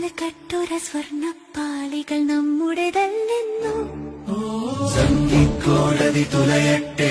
മാല കട്ടുര സ്വർണപ്പാളികൾ നമ്മുടേതല്ലെന്നോ സംഘിക്കോടതി തുലയട്ടെ.